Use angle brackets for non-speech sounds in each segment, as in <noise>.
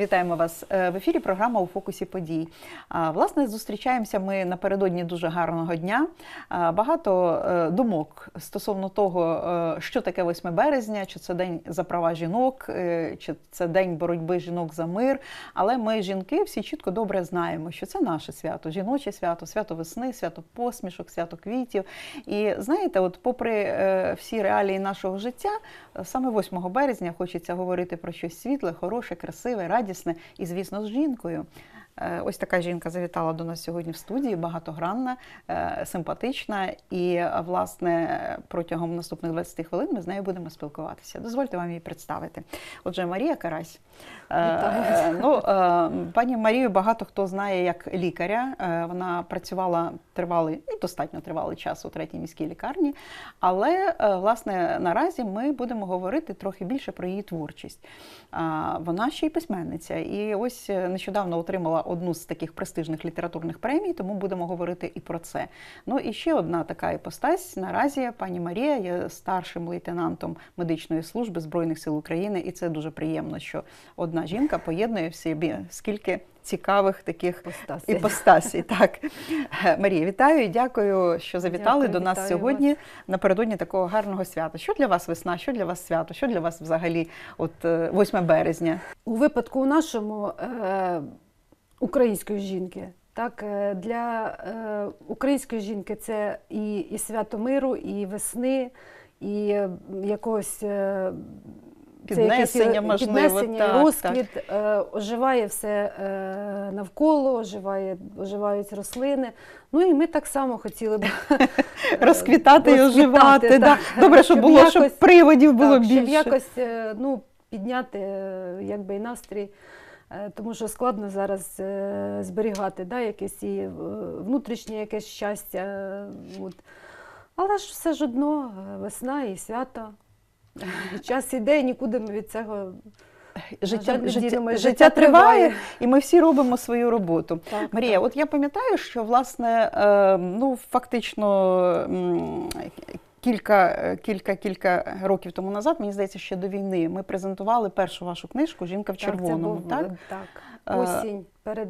Вітаємо вас Е, в ефірі. Програма у фокусі подій. Власне, зустрічаємося ми напередодні дуже гарного дня. Багато е, думок стосовно того, е, що таке 8 березня, чи це день за права жінок, чи це день боротьби жінок за мир. Але ми, жінки, всі чітко добре знаємо, що це наше свято, жіноче свято, свято весни, свято посмішок, свято квітів. І знаєте, от попри всі реалії нашого життя, саме 8 березня хочеться говорити про щось світле, хороше, красиве, радісне і, звісно, з жінкою. Е, Ось така жінка завітала до нас сьогодні в студії, багатогранна, е, симпатична. І, е, власне, протягом наступних 20 хвилин ми з нею будемо спілкуватися. Дозвольте вам її представити. Отже, Марія Карась. Вітаю. Ну, пані Марію багато хто знає як лікаря. Вона працювала тривалий достатньо тривалий час у третій міській лікарні. Але власне наразі ми будемо говорити трохи більше про її творчість. Вона ще й письменниця. І ось нещодавно отримала одну з таких престижних літературних премій, тому будемо говорити і про це. Ну і ще одна така іпостась. Наразі пані Марія є старшим лейтенантом медичної служби Збройних сил України, і це дуже приємно, що одна жінка поєднує в собі скільки цікавих таких Іпостасей. іпостасій. Так, Е, Марія, вітаю і дякую, що завітали Дякую, до нас сьогодні вас. напередодні такого гарного свята. Що для вас весна? Що для вас свято? Що для вас взагалі от е, 8 березня? У випадку нашому е, української жінки, так, е, для е, української жінки це і, і свято миру, і весни, і якогось. Е, Піднесення, можливо, піднесення, так, розквіт, Е, оживає все е, навколо, оживає, оживають рослини. Ну і ми так само хотіли б <laughs> Розквітати і оживати. Так. Добре, щоб Щоб було, щоб приводів було більше. щоб якось е, ну, підняти е, якби, і настрій. Е, Тому що складно зараз е, зберігати да, якесь і е, внутрішнє якесь щастя. От. Але ж все ж одно, весна і свято. <laughs> Час іде, і нікуди ми від цього Життя, жаль, життя, життя, Життя триває, триває. і ми всі робимо свою роботу. Так, Марія, так. от я пам'ятаю, що власне, ну фактично кілька, е, кілька, кілька років тому назад, мені здається, ще до війни, ми презентували першу вашу книжку Жінка в Так, це червоному. був, Так, е, так. Е, Осінь перед,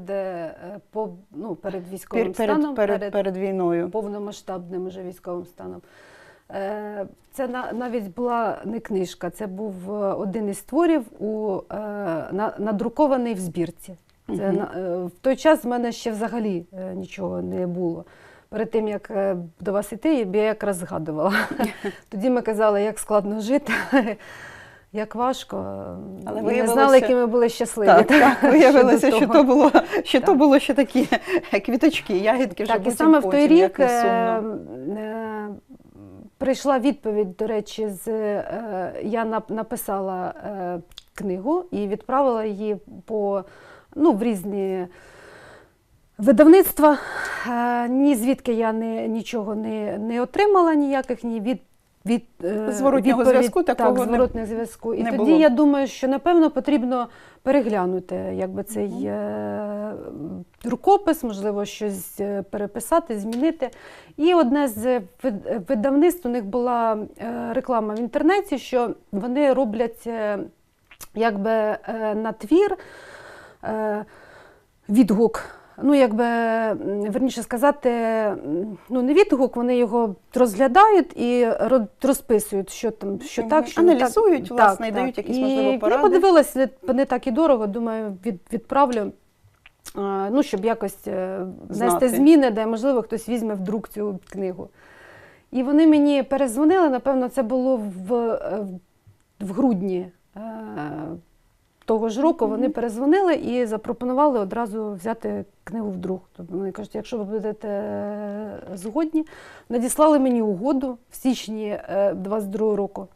по, ну, перед військовим перед, станом, перед, перед війною. повномасштабним уже військовим станом. Це навіть була не книжка, це був один із творів, у, на- надрукований в збірці. Це, е, в той час в мене ще взагалі нічого не було. Перед тим, як е, до вас йти, я якраз згадувала. <laughs> Тоді ми казали, як складно жити, <laughs> як важко. Але і не знали, які ми були щасливі. Так, так, виявилося, що то було, що то було ще такі квіточки, ягідки, вже Так, і потім саме в той рік е, е, прийшла відповідь, до речі, з е, я нап- написала е, книгу і відправила її по ну, в різні. Видавництва Е, ні звідки я не, нічого не, не отримала, ніяких ні від, від е, Зворотнього зв'язку такого так, зворотного зв'язку. І не тоді було. я думаю, що напевно потрібно переглянути якби цей е, рукопис, можливо, щось переписати, змінити. І одне з видавництв у них була реклама в інтернеті, що вони роблять якби на твір відгук. Ну, якби верніше сказати, ну не відгук, вони його розглядають і розписують, що там, що так, що не Аналізують, так. власне, Так, і дають так. якісь, можливо, поради. Я подивилася, не так і дорого, думаю, від, відправлю. Ну, щоб якось е, внести зміни, де можливо хтось візьме в друк цю книгу. І вони мені перезвонили, напевно, це було в, е, в грудні е, того ж року. Вони перезвонили і запропонували одразу взяти книгу в друк. Тобто вони кажуть, якщо ви будете е, згодні, надіслали мені угоду в січні 22 року.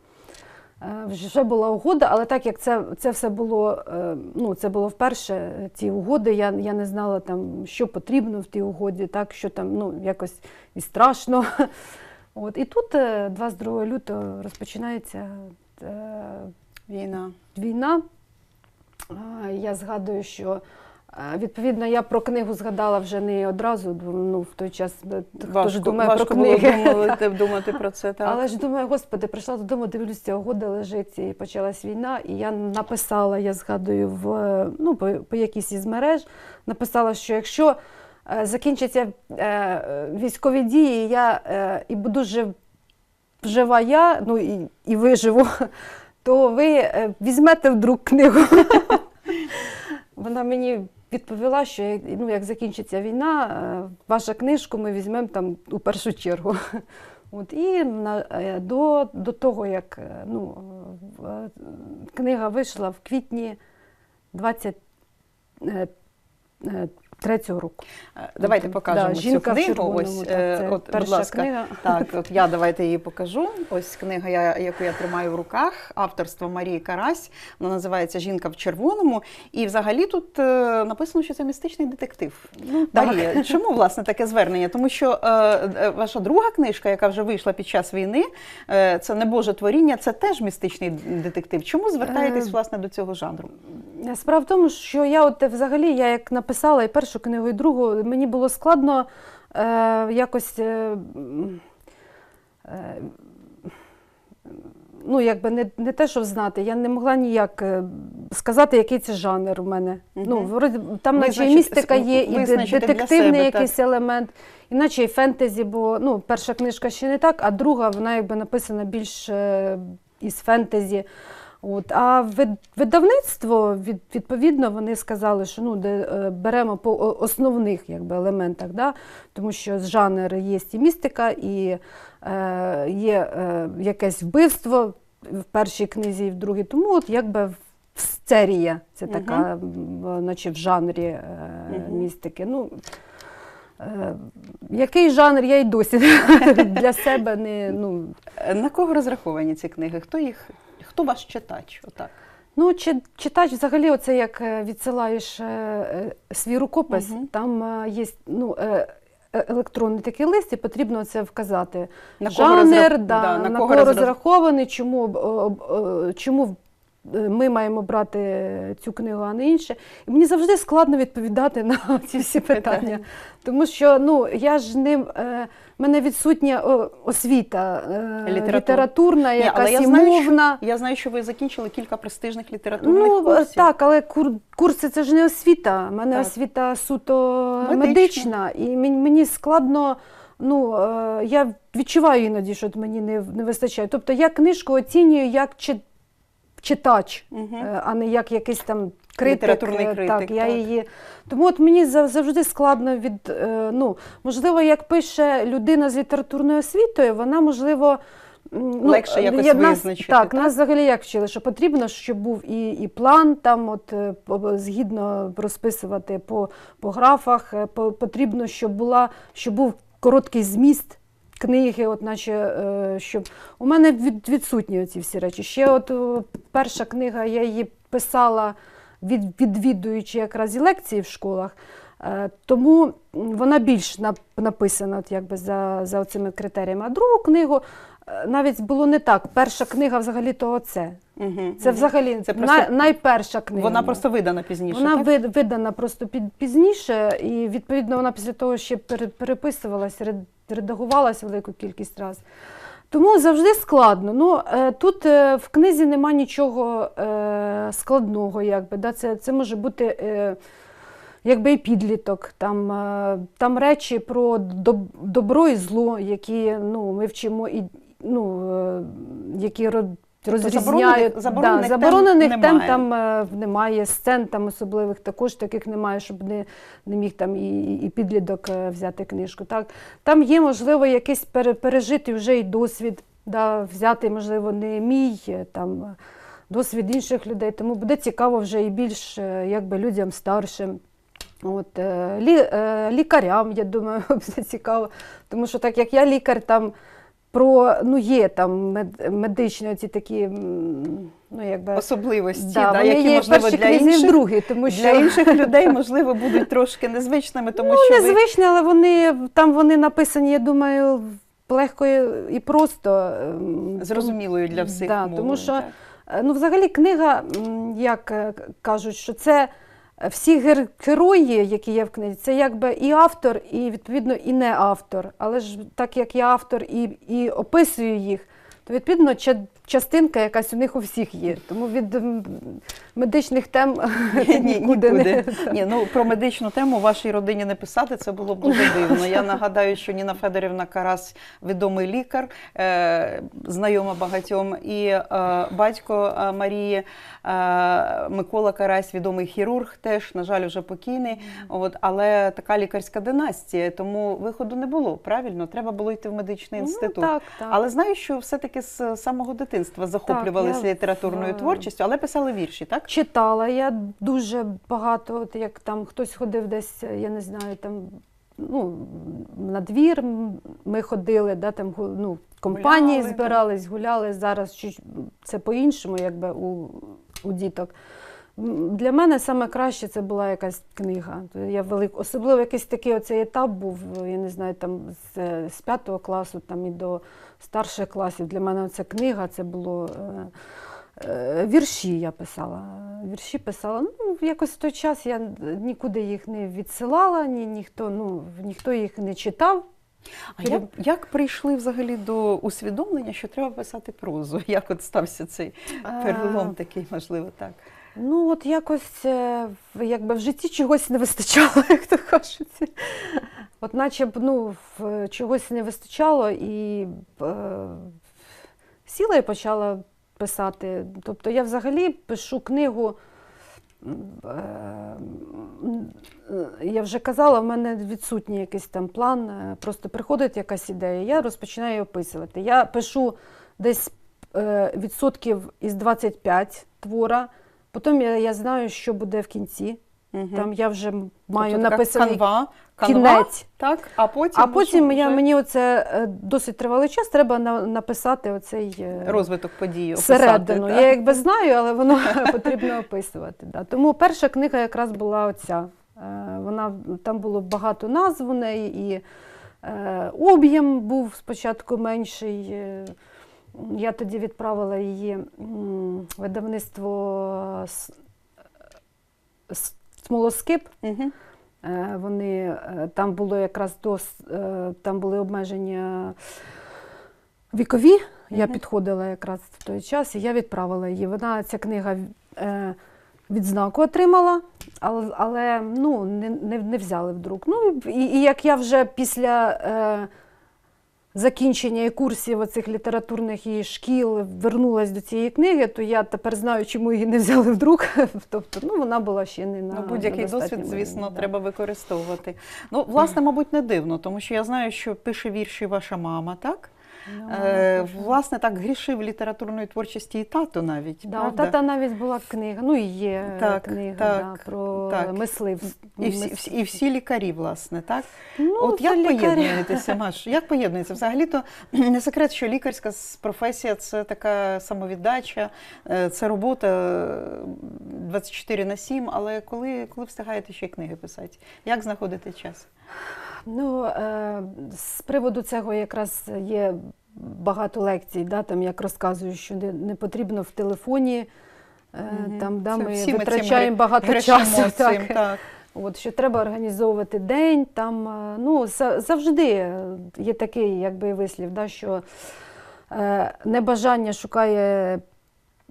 Е, Вже була угода, але так як це, це все було, е, ну це було вперше е, ці угоди. Я, я не знала там, що потрібно в тій угоді, так що там ну якось і страшно. <laughs> От і тут е, 22 лютого розпочинається е, Війна. війна. Я згадую, що Е, Відповідно, я про книгу згадала вже не одразу, ну, в той час е, хто ж думає важко про було думати, думати про це. <laughs> Так. Але ж думаю, господи, прийшла додому, дивлюся, угода лежить, і почалась війна. І я написала, я згадую, в, е, ну, по, по якійсь із мереж, написала, що якщо закінчаться військові дії, я і буду жив, жива я, ну і, і виживу, то ви е, візьмете вдруг книгу. <laughs> Вона мені відповіла, що ну, як закінчиться війна, е, ваша книжку ми візьмемо там у першу чергу. <laughs> От, і на, е, до, до того, як ну, книга вийшла в квітні 23-го року. Е, Давайте покажемо да, цю «Жінка в книгу. червоному», Ось, так, е, от, будь ласка, книга. Так, от я давайте її покажу. Ось книга, я- яку я тримаю в руках, авторство Марії Карась. Вона називається Жінка в червоному. І взагалі тут е, написано, що це містичний детектив. Ну, так. Марія, чому власне таке звернення? Тому що е, ваша друга книжка, яка вже вийшла під час війни, е, це Небоже творіння, це теж містичний детектив. Чому звертаєтесь власне до цього жанру? Справа в тому, що я от взагалі, я як написала і першу книгу, і другу, мені було складно е, якось. Е, е, ну, якби не, не те, що знати, я не могла ніяк е, сказати, який це жанр у мене. Мгм. Ну, вроді, там наче і містика є, і детективний себе, якийсь елемент, іначе і фентезі, бо ну, перша книжка ще не так, а друга вона якби написана більш е, із фентезі. От, а вид- видавництво, від, відповідно, вони сказали, що ну, де, е, беремо по основних якби, елементах, да? тому що жанр є і містика, і е, є е, якесь вбивство в першій книзі і в другій. Тому от якби в- сцерія, це така, м, наче в жанрі е, Мгм. містики. Ну, е, який жанр я й досі <laughs> для себе не. Ну, Е, На кого розраховані ці книги? Хто їх? Хто ваш читач? Отак. Ну, чи, читач взагалі, оце як е, відсилаєш е, е, свій рукопис, угу. там е, є ну, електронний такий лист, і потрібно це вказати. На кого Жанр, розрах- да, да, на, на кого, розрахований, чому, чому ми маємо брати цю книгу, а не інше. І мені завжди складно відповідати на <laughs> ці всі питання. Тому що ну, я ж не. Е, в мене відсутня освіта е, Літератур. літературна, Ні, якась але я і знаю, що- Я знаю, що ви закінчили кілька престижних літературних Ну курсів. так, але кур, курси це ж не освіта. У мене Так. освіта суто Медична. медична, і мені, мені складно. Ну е, я відчуваю іноді, що мені не, не вистачає. Тобто я книжку оцінюю як чи, читач, е, а не як якийсь там критик. Літературний е, критик, Так, я так. її. Тому от мені завжди складно від. е, Ну, можливо, як пише людина з літературною освітою, вона можливо. Ну, Легше якось я- нас- визначити, Так, так? нас взагалі як вчили, що потрібно, щоб був і, і план там, от згідно розписувати по, по графах. по- потрібно, щоб була, щоб був короткий зміст книги, от наче е, щоб у мене від, відсутні ці всі речі. Ще от е, перша книга, я її писала від, відвідуючи якраз і лекції в школах. Е, Тому вона більш нап- написана от якби за, за цими критеріями. А другу книгу е, навіть було не так. Перша книга взагалі то оце. Мгм. Це Мгм. взагалі Це просто- най, найперша книга. Вона просто видана пізніше. вона так? видана просто під, пізніше, і відповідно вона після того ще пере- переписувалася, ред- редагувалася велику кількість разів. Тому завжди складно. Ну, е, тут е, в книзі нема нічого е, складного, якби, да? це, це може бути якби і підліток. Там, там речі про доб- добро і зло, які ну, ми вчимо, і, ну, які розрізняють. заборонених- да, тем заборонених тем немає. там е, немає, сцен там особливих також таких немає, щоб не, не міг там і, і підліток е, взяти книжку. Так? Там є, можливо, якийсь пере- пережитий вже й досвід, да, взяти, можливо, не мій е, там, досвід інших людей, тому буде цікаво вже і більш якби, людям старшим. От, лі, лікарям, я думаю, <laughs> буде цікаво. Тому що так як я лікар, там про ну є там мед, медичні ці такі, ну якби Особливості, да, да, які, є можливо, для інших, другій, тому що для інших <laughs> людей, можливо, будуть трошки незвичними, тому ну, що ви... незвичні, але вони там вони написані, я думаю, легко і і просто ем, зрозумілою для всіх Да, мовою, тому що так. Е, Ну, взагалі, книга, як е, кажуть, що це всі гер- герої, які є в книзі, це якби і автор, і відповідно і не автор. Але ж так як я автор і, і описую їх, то відповідно ча- частинка якась у них у всіх є. Тому від медичних тем Ні, <laughs> нікуди не. Ні, ну про медичну тему вашій родині не писати це було б дуже дивно. Я нагадаю, що Ніна Федорівна Карась відомий лікар, е, знайома багатьом, і е, батько е, Марії Микола Карась, відомий хірург, теж, на жаль, вже покійний. От, але така лікарська династія, тому виходу не було. Правильно, треба було йти в медичний інститут. Ну, так, так. Але знаю, що все-таки з самого дитинства захоплювалися я літературною творчістю, але писали вірші, так? Читала я дуже багато, от як там хтось ходив десь, я не знаю, там ну, на двір ми ходили, да, там, ну, компанії Гуляли, збирались, гуляли. Зараз це по-іншому, якби у, у діток. Для мене саме краще це була якась книга. Я велик... Особливо якийсь такий оцей етап був, я не знаю, там з, з п'ятого класу там, і до старших класів. Для мене ця книга це було. Е... Е, Вірші я писала. Вірші писала. Ну, якось в той час я нікуди їх не відсилала, ні, ніхто, ну, ніхто їх не читав. А як, як прийшли взагалі до усвідомлення, що треба писати прозу? <laughs> Як от стався цей перелом такий, можливо, так? Ну, от якось е, якби в житті чогось не вистачало, <laughs> як то кажуть. От наче б ну, чогось не вистачало, і е, сіла і почала писати. Тобто я взагалі пишу книгу. е, Я вже казала, в мене відсутній якийсь там план, е, просто приходить якась ідея, я розпочинаю її описувати. Я пишу десь е, відсотків із 25 твора, потім я, я знаю, що буде в кінці. Угу. Там я вже маю тобто, написаний канва, канва, кінець. так? А потім, А потім я, вже мені оце е, досить тривалий час, треба на, написати оцей е, розвиток всередину. так? Я якби знаю, але воно <laughs> потрібно описувати. Да. Тому перша книга якраз була оця. Е, Вона, там було багато назв у неї, і е, об'єм був спочатку менший. Я тоді відправила її видавництво Смолоскип. Мгм. Е, Вони е, там було якраз дос, е, там були обмеження вікові. Я підходила якраз в той час, і я відправила її. Вона ця книга відзнаку отримала, але, але ну, не, не, не взяли в друк. Ну, і, і як я вже після е, і курсів оцих літературних і шкіл вернулась до цієї книги, то я тепер знаю, чому її не взяли в друк. <laughs> Тобто, ну, вона була ще не на Ну, будь-який досвід, звісно, да. треба використовувати. Ну, власне, мабуть, не дивно, тому що я знаю, що пише вірші ваша мама, так? Ну, Е, власне, так грішив літературної творчості і тато навіть. Да, у правда? тата навіть була книга, ну і є Так, книга так, да, про так. мисливство. І всі, і всі лікарі, власне, так? Ну, От як лікарі. поєднуєтеся, <laughs> Маш? Як поєднується? Взагалі-то не секрет, що лікарська професія це така самовіддача, е, це робота е, 24 на 7, але коли, коли встигаєте ще й книги писати? Як знаходите час? Ну, е, з приводу цього якраз є багато лекцій, да, там як розказую, що не, не потрібно в телефоні. Мгм. Там, да, Це ми витрачаємо багато грешимо часу. цим, Так. так. От, що треба організовувати день. Там, е, ну, завжди є такий якби, вислів, да, що е, небажання шукає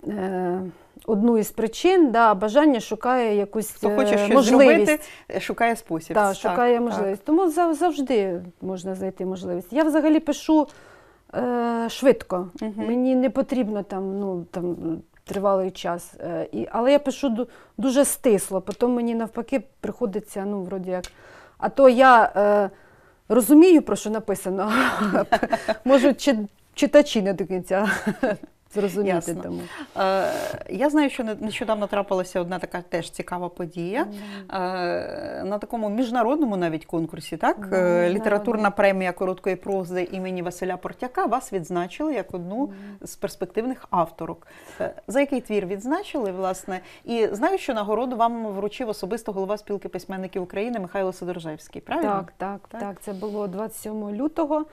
е, одну із причин, да, а бажання шукає якусь Хто хоче е, щось можливість. зробити, шукає спосіб. Так, Так, шукає так. можливість. Тому завжди можна знайти можливість. Я взагалі пишу е, швидко. Угу. Мені не потрібно там, ну, там, тривалий час. Е, і, але я пишу дуже стисло, потім мені навпаки приходиться, ну, вроді як. А то я е, розумію, про що написано, <laughs> можуть чи, читачі не до кінця зрозуміти. Ясно. Тому. Е, я знаю, що не- нещодавно трапилася одна така теж цікава подія. Е, на такому міжнародному навіть конкурсі, так? Міжнародний. Літературна премія короткої прози імені Василя Портяка вас відзначили як одну з перспективних авторок. За який твір відзначили, власне? І знаю, що нагороду вам вручив особисто голова спілки письменників України Михайло Сидоржевський. Правильно? Так, так, Так? так, Це було 27 лютого.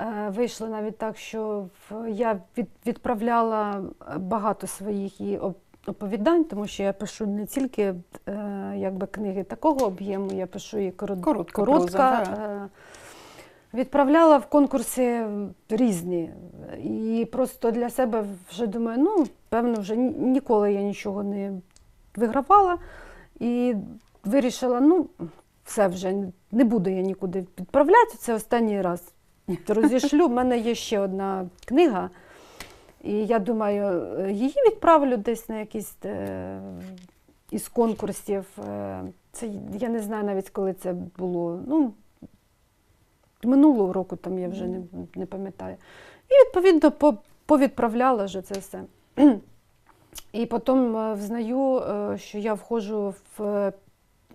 Е, Вийшло навіть так, що я відправляла багато своїх і оповідань, тому що я пишу не тільки е, якби книги такого об'єму, я пишу і корот... Коротка коротка. проза, е, Відправляла в конкурси різні. І просто для себе вже думаю, ну, певно, вже ніколи я нічого не вигравала. І вирішила, ну, все вже не буду я нікуди відправляти. Це останній раз розішлю. У мене є ще одна книга. І я думаю, е, її відправлю десь на якийсь е, із конкурсів. Е, Це я не знаю навіть, коли це було. Ну, минулого року там я вже не, не пам'ятаю. І відповідно по- повідправляла вже це все. І потім е, взнаю, що я входжу в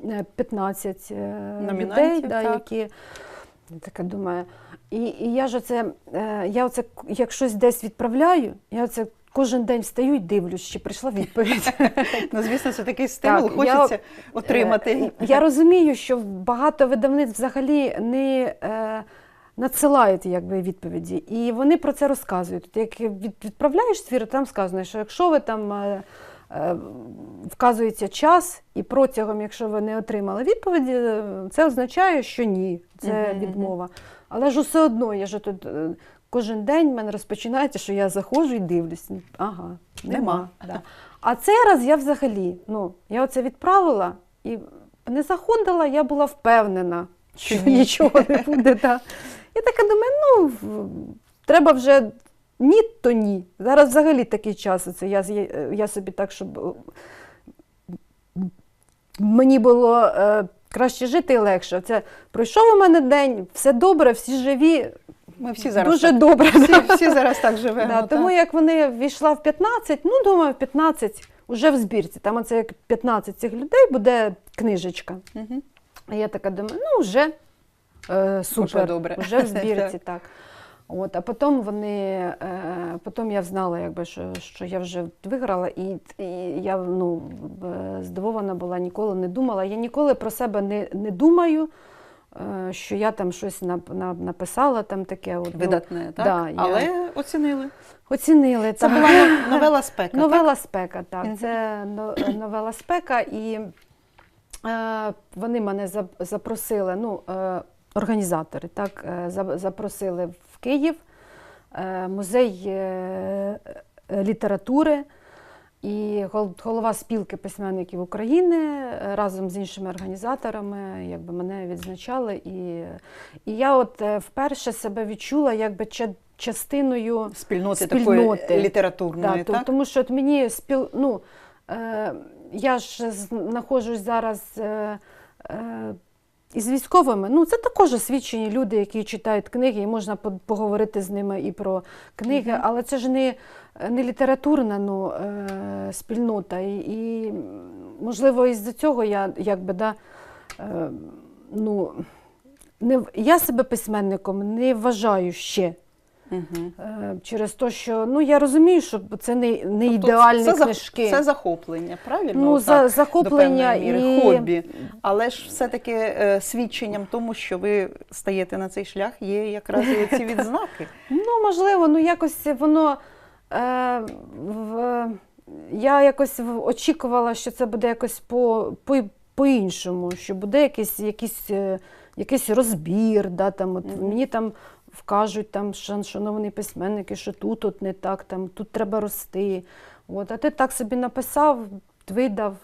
е, 15 е, Номінантів, людей, да, так. які я така думаю. І, і я ж оце, е, я оце, як щось десь відправляю, я оце кожен день встаю і дивлюсь, чи прийшла відповідь. <laughs> Ну, звісно, це такий стимул, Так, я- хочеться отримати. Е, Я розумію, що багато видавництв взагалі не е, надсилають якби, відповіді, і вони про це розказують. Як відправляєш твір, там сказано, що якщо ви там е, е, вказується час, і протягом, якщо ви не отримали відповіді, це означає, що ні, це відмова. Але ж усе одно, я ж тут. е, Кожен день в мене розпочинається, що я заходжу і дивлюсь. Ага, нема. Нема. Да. А цей раз я взагалі, ну, я оце відправила і не заходила, я була впевнена, що ні. нічого не буде. Да. Я така думаю, ну, треба вже ні, то ні. Зараз взагалі такий час. Оце я, я собі так, щоб е, мені було е, краще жити і легше. Це пройшов у мене день, все добре, всі живі, Ми всі зараз дуже так, добре. всі, всі зараз так живемо. Да, так. тому як вони війшла в 15, ну думаю, в 15 вже в збірці. Там оце як 15 цих людей буде книжечка. Угу. А я така думаю, ну вже е, супер, Уже добре. вже в збірці, <laughs> так. От, а потім вони, е, потім я знала, якби, що, що я вже виграла, і, і я ну, здивована була, ніколи не думала. Я ніколи про себе не, не думаю, е, що я там щось нап- на- написала там таке. От, ну, Видатне, так? да, я- Але оцінили. Оцінили. Це так. була но- новела спека. так? Спека, так. Мгм. Це но- новела спека, і е, вони мене за- запросили, ну, е, організатори, так, е, запросили в Київ, е, музей е, літератури. І голова спілки письменників України разом з іншими організаторами якби, мене відзначали. І, і я от вперше себе відчула якби ча- частиною Спільноти, Спільноти. такої літературної, то- так? Тому що от мені спіл... ну, е, я ж знаходжусь зараз е, е, із військовими. Ну, це також освічені люди, які читають книги, і можна поговорити з ними і про книги, Мгм. але це ж не, не літературна ну, е, спільнота. І, і можливо, із-за цього я якби да, е, ну, не, я себе письменником не вважаю ще. Е, Через те, що ну я розумію, що це не, не Тобто ідеальні це, книжки. Це захоплення, правильно? ну, за, до захоплення певної міри, і хобі. Але ж все-таки е, свідченням тому, що ви стаєте на цей шлях, є якраз і ці <laughs> відзнаки. ну можливо, ну якось воно е, в, я якось очікувала, що це буде якось по, по, по-іншому, що буде якийсь, якийсь, е, якийсь розбір. Да, там, от, Мгм. Мені там вкажуть, там, шан- шановні письменники, що тут от не так, там, тут треба рости. От, а ти так собі написав, видав.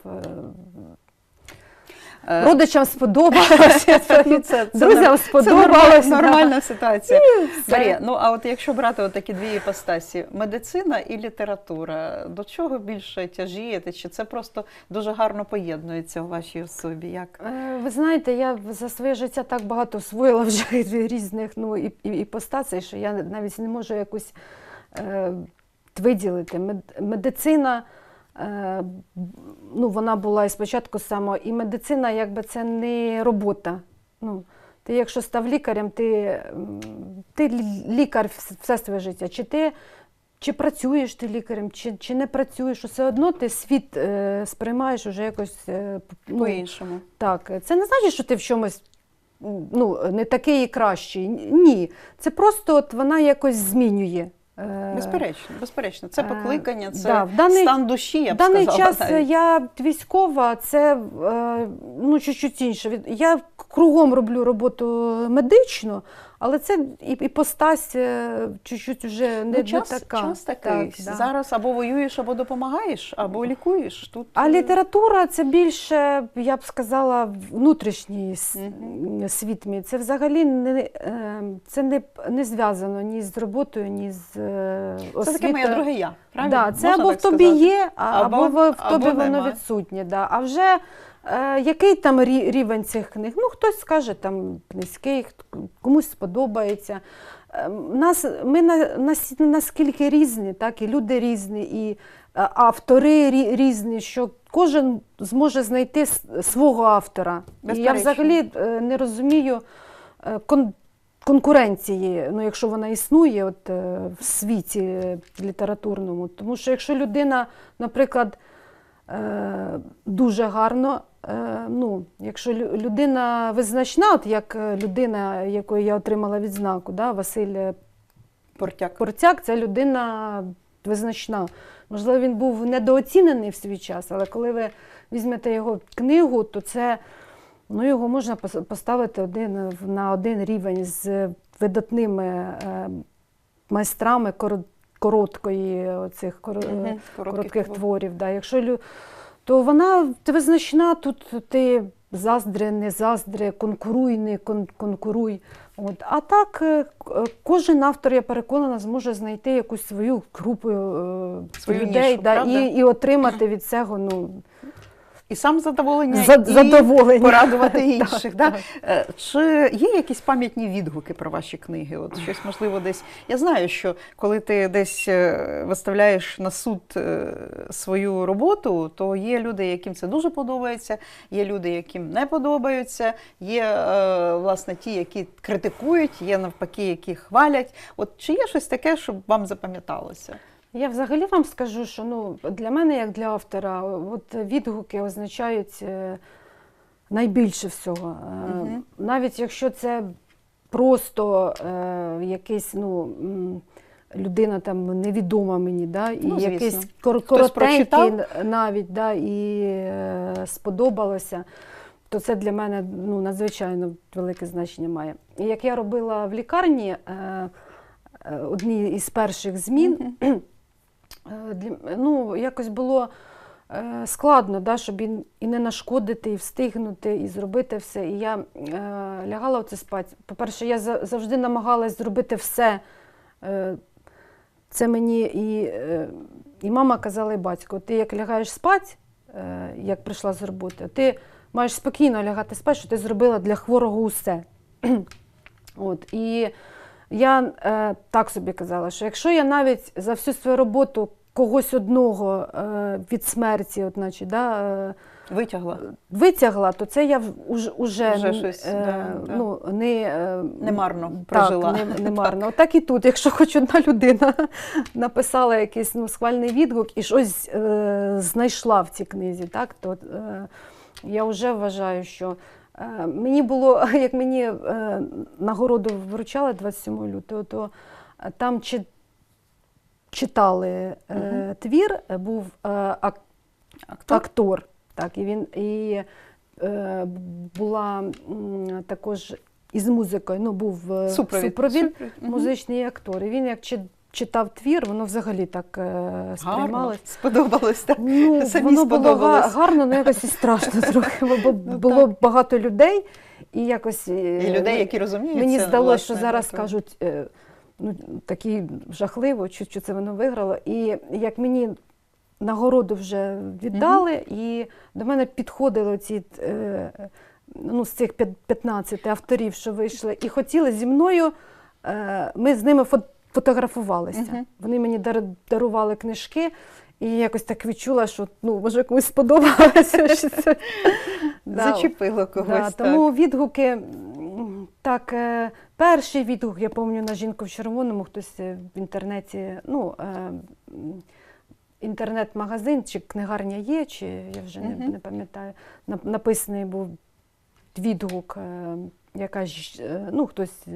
Е, Родичам сподобалося. <laughs> ну, це, Друзям сподобалось, Це нормальна ситуація. Марія, ну а от якщо брати от такі дві іпостасі, медицина і література, до чого більше тяжієте? Чи це просто дуже гарно поєднується у вашій особі? Як? Е, Ви знаєте, я за своє життя так багато освоїла вже <laughs> різних ну, і, і, іпостасей, що я навіть не можу якусь е, виділити. Мед- Медицина, ну, вона була і спочатку само, і медицина, якби це не робота. Ну, ти, якщо став лікарем, ти, ти лікар вс- все своє життя. Чи ти чи працюєш ти лікарем, чи, чи не працюєш, все одно ти світ е, сприймаєш уже якось е, ну, По-іншому. так, це не значить, що ти в чомусь ну, не такий і кращий. Ні. Це просто от вона якось змінює. Е, Безперечно, безперечно. Це Е, покликання, це да, в даний- стан душі, я В даний сказала. час навіть. я військова, це е, ну, чуть-чуть інше. Я кругом роблю роботу медичну, але це і, і постась е, чуть-чуть вже не, Ну, час, не така. час такий. Так, да. Зараз або воюєш, або допомагаєш, або лікуєш. Тут А е, література це більше, я б сказала, внутрішній Мгм. світ мій. Це взагалі не, е, це не, не зв'язано ні з роботою, ні з е, це таке моє друге я. Правильно? Да, це Можна або в тобі сказати? є, Або- або, в, в або тобі воно нема. відсутнє. Да. А вже е, який там рівень цих книг? Ну, хтось скаже там низький, комусь сподобається. Е, Нас, ми на, нас, наскільки різні, так, і люди різні, і е, автори різні, що кожен зможе знайти свого автора. І я взагалі не розумію кон, конкуренції, ну, якщо вона існує от, в світі літературному. Тому що якщо людина, наприклад, дуже гарно, е, ну, якщо людина визначна, от як е, людина, якої я отримала відзнаку, да, Василь е, Портяк. Портяк, це людина визначна. Можливо, він був недооцінений в свій час, але коли ви візьмете його книгу, то це ну, його можна поставити один, на один рівень з видатними е, майстрами короткої цих кор, коротких, коротких творів. Да. Якщо то вона ти визначна, тут ти заздри, не заздри, конкуруй, не кон- конкуруй. От. А так е, е, кожен автор, я переконана, зможе знайти якусь свою групу е, Свою людей нішу, да, і, і отримати від цього ну, І сам задоволення, за- і задоволення. порадувати <laughs> інших. да? так. Е, Чи є якісь пам'ятні відгуки про ваші книги? От щось можливо десь. Я знаю, що коли ти десь е, виставляєш на суд е, свою роботу, то є люди, яким це дуже подобається, є люди, яким не подобаються, є власне ті, які критикують, є навпаки, які хвалять. От чи є щось таке, щоб вам запам'яталося? Я взагалі вам скажу, що ну, для мене, як для автора, от відгуки означають е, найбільше всього. Мгм. Навіть якщо це просто е, якийсь, ну. Людина там невідома мені, да, і Ну, якийсь кор- коротенький навіть, да, і е, сподобалося, то це для мене ну, надзвичайно велике значення має. І як я робила в лікарні, е, е, одні із перших змін, Мгм. Е, ну, якось було е, складно, да, щоб і, не нашкодити, і встигнути, і зробити все. І я е, лягала оце спати. По-перше, я завжди намагалась зробити все. Це мені і, і мама казала, і батько, ти як лягаєш спати, як прийшла з роботи, ти маєш спокійно лягати спати, що ти зробила для хворого усе. <clears throat> От, і я е, так собі казала, що якщо я навіть за всю свою роботу когось одного е, від смерті, от, значить, да, е, Витягла. витягла, то це я в- уж, уже, Вже н- щось, е, да, да. ну, не, е, Немарно прожила. Не, не <laughs> марно. Так і тут, якщо хоч одна людина <laughs> написала якийсь ну, схвальний відгук і щось е, знайшла в цій книзі, так, то е, я вже вважаю, що мені було, <laughs> як мені е, нагороду вручали 27 лютого, то е, там читали е, твір, е, був е, Актор? актор. Так, і він і е, була також із музикою. Ну, був е, Супровід. супровід Супровід. Музичний актор. І він як читав твір, воно взагалі так е, Гарно. сприймалось. Сподобалось, так? Ну, <laughs> Самі воно було сподобалось. гарно, але якось і страшно <laughs> трохи. Бо Ну, було так. багато людей, і якось е, І людей, які розуміють. Мені це, здалося, що зараз так, кажуть е, ну, такі жахливо, що, що це воно виграло. І як мені нагороду вже віддали, і до мене підходили ці е, ну, з цих 15 авторів, що вийшли, і хотіли зі мною, е, ми з ними фотографувалися. Мгм. Вони мені дар- дарували книжки. І якось так відчула, що ну, може комусь сподобалося. <laughs> що це. Да. Зачепило когось. Да, так. тому відгуки, так, е, перший відгук, я пам'ятаю, на жінку в червоному, хтось е, в інтернеті, ну, е, інтернет-магазин чи книгарня є, чи я вже не, не пам'ятаю. Написаний був відгук, яка ну, хтось,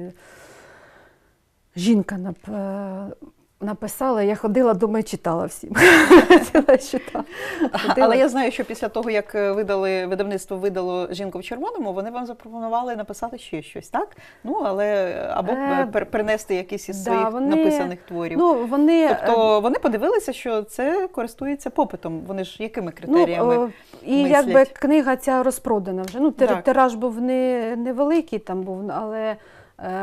жінка нап, е, написала, я ходила дома і читала всім. <laughs> Але я знаю, що після того, як е, видали видавництво видало жінку в червоному, вони вам запропонували написати ще щось, так? Ну але або Е, перенести якісь із своїх написаних творів. Ну, вони, тобто вони подивилися, що це користується попитом. Вони ж якими критеріями? Ну, е, і якби книга ця розпродана вже. Ну, тир- тираж був не, невеликий там був, але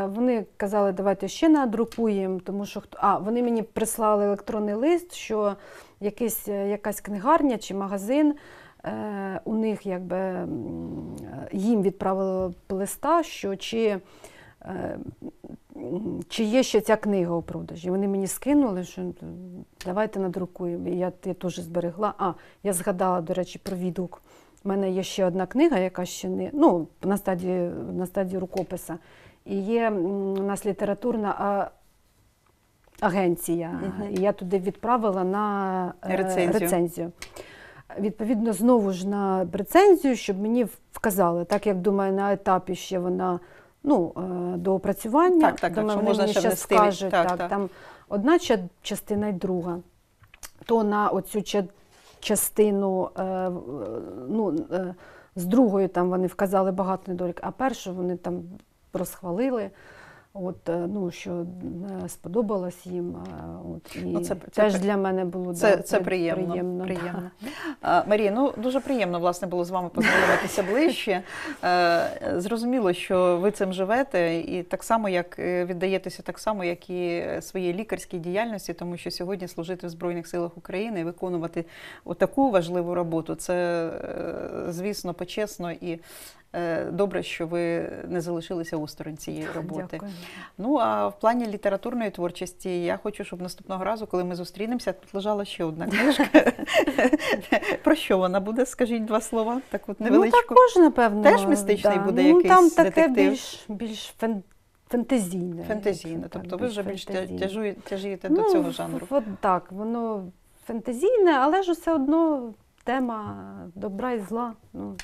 вони казали, давайте ще надрукуємо, тому що. А, вони мені прислали електронний лист, що якийсь, е, якась книгарня чи магазин. е, У них якби е, їм відправили листа, що чи, е, чи є ще ця книга у продажі. Вони мені скинули, що давайте надрукуємо. Я, я теж зберегла. А, я згадала, до речі, про відгук. У мене є ще одна книга, яка ще не ну, на стадії, на стадії рукописа. І є у нас літературна агенція. Мгм. І я туди відправила на е, Рецензію. рецензію. Відповідно, знову ж на рецензію, щоб мені вказали, так як думаю, на етапі ще вона ну, е, до опрацювання. Так, так, так, думаю, що можна мені ще скажуть, Так, так, так. там одна частина і друга. То на оцю частину, е, ну, з другою там вони вказали багато недолік, а першу вони там розхвалили. От, е, ну, що е, сподобалось їм. е, От, і Ну, це- це теж при- для мене було Це, да, це при- приємно. приємно, да. приємно. А, Марія, ну дуже приємно власне було з вами познайомитися ближче. Зрозуміло, що ви цим живете, і так само, як віддаєтеся, так само, як і своїй лікарській діяльності, тому що сьогодні служити в Збройних силах України і виконувати таку важливу роботу, це, звісно, почесно і добре, що ви не залишилися осторонь цієї роботи. Дякую. Ну а в плані літературної творчості я хочу, щоб наступного разу, коли ми зустрінемося, тут лежала ще одна книжка. <laughs> Про що вона буде? Скажіть два слова, так от Ну, також, напевно. Теж містичний буде ну, якийсь там таке детектив? більш, більш фен, фентезійне. Фентезійне. Тобто ви вже більш тяжієте Ну, до цього жанру. От так, воно фентезійне, але ж все одно тема добра і зла. Ну,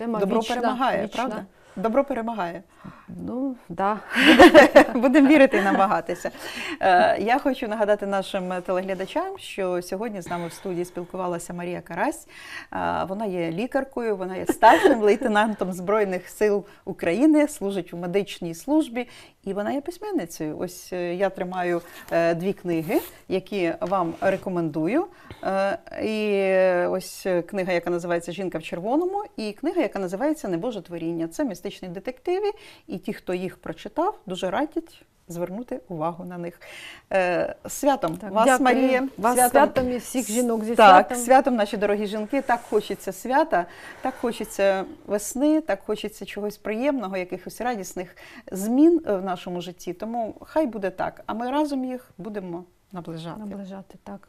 тема Добро вічна, перемагає, вічна. правда? Добро перемагає. Ну, да. <laughs> Будемо вірити і намагатися. Е, Я хочу нагадати нашим телеглядачам, що сьогодні з нами в студії спілкувалася Марія Карась. Е, Вона є лікаркою, вона є старшим лейтенантом Збройних сил України, служить у медичній службі, і вона є письменницею. Ось е, я тримаю дві книги, які вам рекомендую. І ось книга, яка називається Жінка в червоному, і книга, яка називається Небоже творіння. Це містичні детективи, і ті, хто їх прочитав, дуже радять звернути увагу на них. Е, Святом Так, вас, дякую. Марія, Вас святом і всіх жінок зі так, святом. святом, наші дорогі жінки. Так хочеться свята, так хочеться весни, так хочеться чогось приємного, якихось радісних змін в нашому житті. Тому хай буде так. А ми разом їх будемо наближати. Наближати, так.